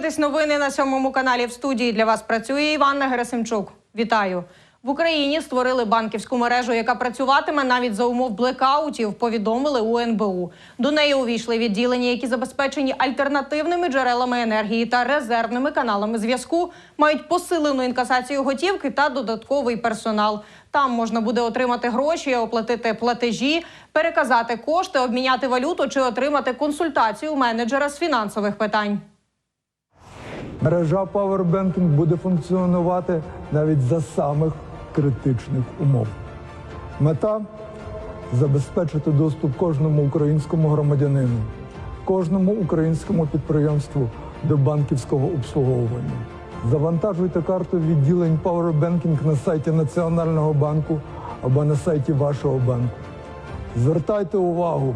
дивитесь новини на сьомому каналі в студії. Для вас працює Іванна Герасимчук. Вітаю. В Україні створили банківську мережу, яка працюватиме навіть за умов блекаутів. Повідомили у НБУ. До неї увійшли відділення, які забезпечені альтернативними джерелами енергії та резервними каналами зв'язку, мають посилену інкасацію готівки та додатковий персонал. Там можна буде отримати гроші, оплатити платежі, переказати кошти, обміняти валюту чи отримати консультацію менеджера з фінансових питань. Мережа Powerbanking буде функціонувати навіть за самих критичних умов. Мета забезпечити доступ кожному українському громадянину, кожному українському підприємству до банківського обслуговування. Завантажуйте карту відділень Powerbanking на сайті Національного банку або на сайті вашого банку. Звертайте увагу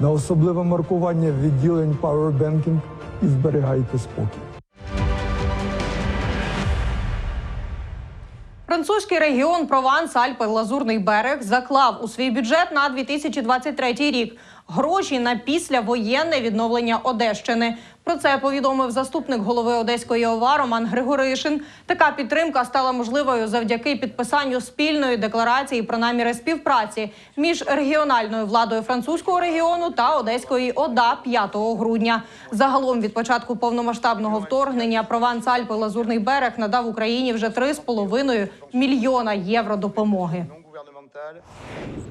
на особливе маркування відділень Powerbanking і зберігайте спокій. Французький регіон Прованс, Альпи, Лазурний берег заклав у свій бюджет на 2023 рік гроші на післявоєнне відновлення Одещини. Про це повідомив заступник голови Одеської ОВА Роман Григоришин. Така підтримка стала можливою завдяки підписанню спільної декларації про наміри співпраці між регіональною владою французького регіону та Одеської ОДА 5 грудня. Загалом від початку повномасштабного вторгнення Прованс, Альпи, Лазурний берег надав Україні вже 3,5 мільйона євро допомоги.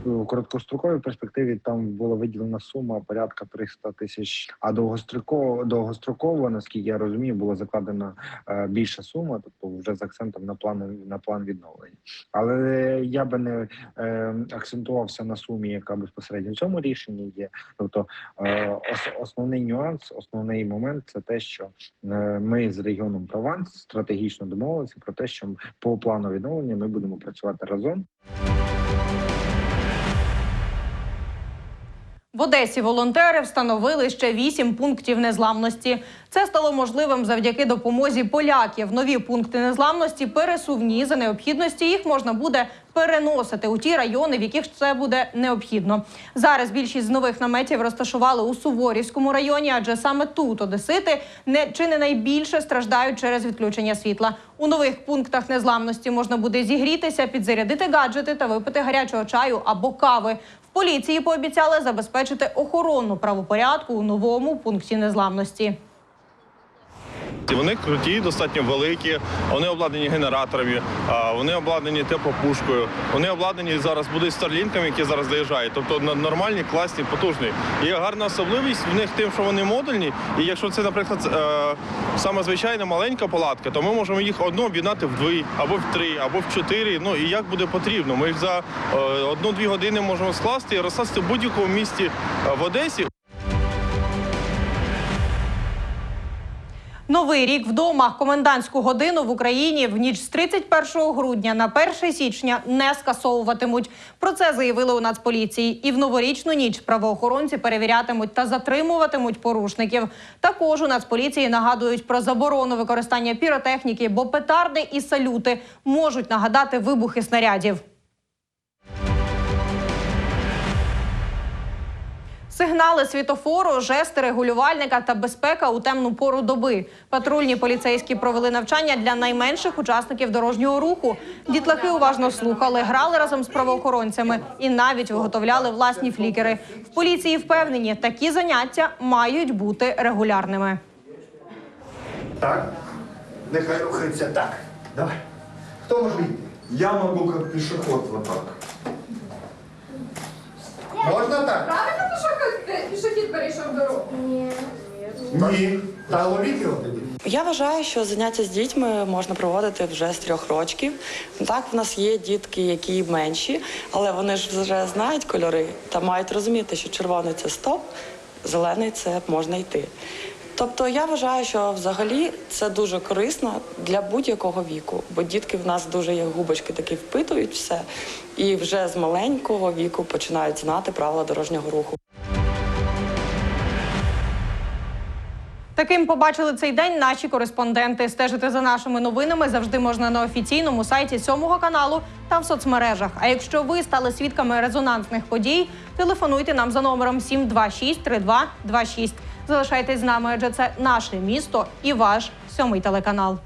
У короткостроковій перспективі там була виділена сума порядка 300 тисяч. А довгостроково довгостроково, наскільки я розумію, була закладена е, більша сума, тобто вже з акцентом на план на план відновлення. Але я би не е, акцентувався на сумі, яка безпосередньо в цьому рішенні є. Тобто, е, основний нюанс, основний момент це те, що е, ми з регіоном Прованс стратегічно домовилися про те, що по плану відновлення ми будемо працювати разом. В Одесі волонтери встановили ще вісім пунктів незламності. Це стало можливим завдяки допомозі поляків. Нові пункти незламності пересувні за необхідності. Їх можна буде переносити у ті райони, в яких це буде необхідно. Зараз більшість з нових наметів розташували у Суворівському районі, адже саме тут одесити не чи не найбільше страждають через відключення світла. У нових пунктах незламності можна буде зігрітися, підзарядити гаджети та випити гарячого чаю або кави. В поліції пообіцяли забезпечити охорону правопорядку у новому пункті незламності. І Вони круті, достатньо великі, вони обладнані генераторами, вони обладнані теплопушкою, вони обладнані зараз будуть старлінками, які зараз доїжджають. Тобто нормальні, класні, потужні. Є гарна особливість в них тим, що вони модульні. І якщо це, наприклад, е, саме звичайна маленька палатка, то ми можемо їх одну об'єднати в дві, або в три, або в чотири. Ну і як буде потрібно. Ми їх за е, одну-дві години можемо скласти і розкласти в будь-якому місті е, в Одесі. Новий рік вдома. Комендантську годину в Україні в ніч з 31 грудня на 1 січня не скасовуватимуть. Про це заявили у Нацполіції. І в новорічну ніч правоохоронці перевірятимуть та затримуватимуть порушників. Також у Нацполіції нагадують про заборону використання піротехніки, бо петарди і салюти можуть нагадати вибухи снарядів. Сигнали світофору, жести регулювальника та безпека у темну пору доби. Патрульні поліцейські провели навчання для найменших учасників дорожнього руху. Дітлахи уважно слухали, грали разом з правоохоронцями і навіть виготовляли власні флікери. В поліції впевнені, такі заняття мають бути регулярними. Так. Нехай рухається так. Давай. Хто може йти? Я могу как пешеход вот так. Можна так? Правильно пішохід, пішохід перейшов дорогу? Ні. Ні. Та ловіть його тоді. Я вважаю, що заняття з дітьми можна проводити вже з трьох років. Так, в нас є дітки, які менші, але вони ж вже знають кольори та мають розуміти, що червоний це стоп, зелений це можна йти. Тобто я вважаю, що взагалі це дуже корисно для будь-якого віку, бо дітки в нас дуже як губочки такі впитують все, і вже з маленького віку починають знати правила дорожнього руху. Таким побачили цей день наші кореспонденти. Стежити за нашими новинами завжди можна на офіційному сайті сьомого каналу та в соцмережах. А якщо ви стали свідками резонансних подій, телефонуйте нам за номером 726 3226. Залишайтесь з нами, адже це наше місто і ваш сьомий телеканал.